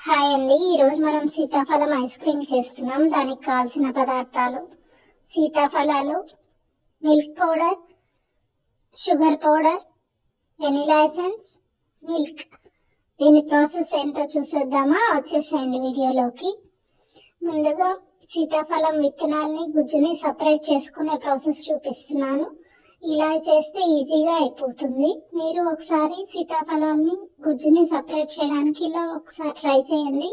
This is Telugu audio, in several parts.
హాయ్ అండి. ఈరోజు మనం సీతాఫలం ఐస్ క్రీమ్ చేస్తున్నాం. దానికి కావాల్సిన పదార్థాలు సీతాఫలాలు milk powder sugar powder vanilla essence milk. దీని ప్రాసెస్ ఏంటో చూసేద్దామా? వచ్చేసేయండి వీడియోలోకి. ముందుగా సీతాఫలం విత్తనాల్ని గుజ్జుని సపరేట్ చేసుకునే ప్రాసెస్ చూపిస్తున్నాను. ఇలా చేస్తే ఈజీగా అయిపోతుంది. మీరు ఒకసారి సీతాఫలాల్ని గుజ్జుని సపరేట్ చేయడానికి ఇలా ఒకసారి ట్రై చేయండి.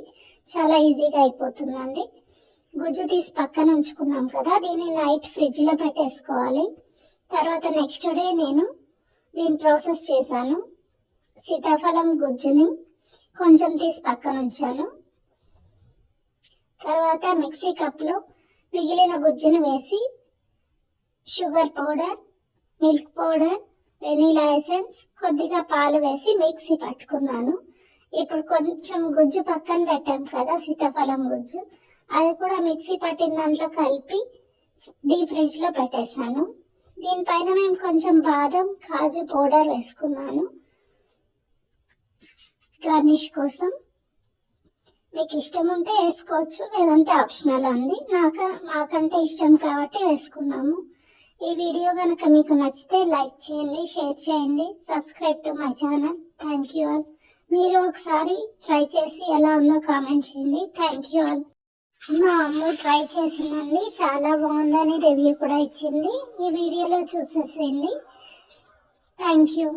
చాలా ఈజీగా అయిపోతుందండి. గుజ్జు తీసి పక్కన ఉంచుకున్నాం కదా దీన్ని నైట్ ఫ్రిడ్జ్లో పెట్టేసుకోవాలి. తర్వాత నెక్స్ట్ డే నేను దీని ప్రాసెస్ చేశాను. సీతాఫలం గుజ్జుని కొంచెం తీసి పక్కన ఉంచాను. తర్వాత మిక్సీ కప్లో మిగిలిన గుజ్జును వేసి sugar powder milk powder vanilla essence కొద్దిగా పాలు వేసి మిక్సీ పట్టుకున్నాను. ఇప్పుడు కొంచెం గుజ్జు పక్కన పెట్టాం కదా సీతాఫలం గుజ్జు. అది కూడా మిక్సీ పట్టిన దాంట్లో కలిపి డీ ఫ్రిడ్జ్లో పెట్టేశాను. దీనిపైన మేము కొంచెం బాదం కాజు పౌడర్ వేసుకున్నాను. గార్నిష్ కోసం. మీకు ఇష్టం ఉంటే వేసుకోవచ్చు లేదంటే ఆప్షనల్ అండి నాకు మాకంటే ఇష్టం కాబట్టి వేసుకున్నాము. ఈ వీడియో కనుక మీకు నచ్చితే లైక్ చేయండి షేర్ చేయండి subscribe to my channel. Thank you all మీరు ఒకసారి ట్రై చేసి ఎలా ఉందో కామెంట్ చేయండి. థ్యాంక్ యూ ఆల్ మా అమ్మ ట్రై చేసిందండి. చాలా బాగుందని రివ్యూ కూడా ఇచ్చింది. ఈ వీడియోలో చూసేసేయండి. Thank you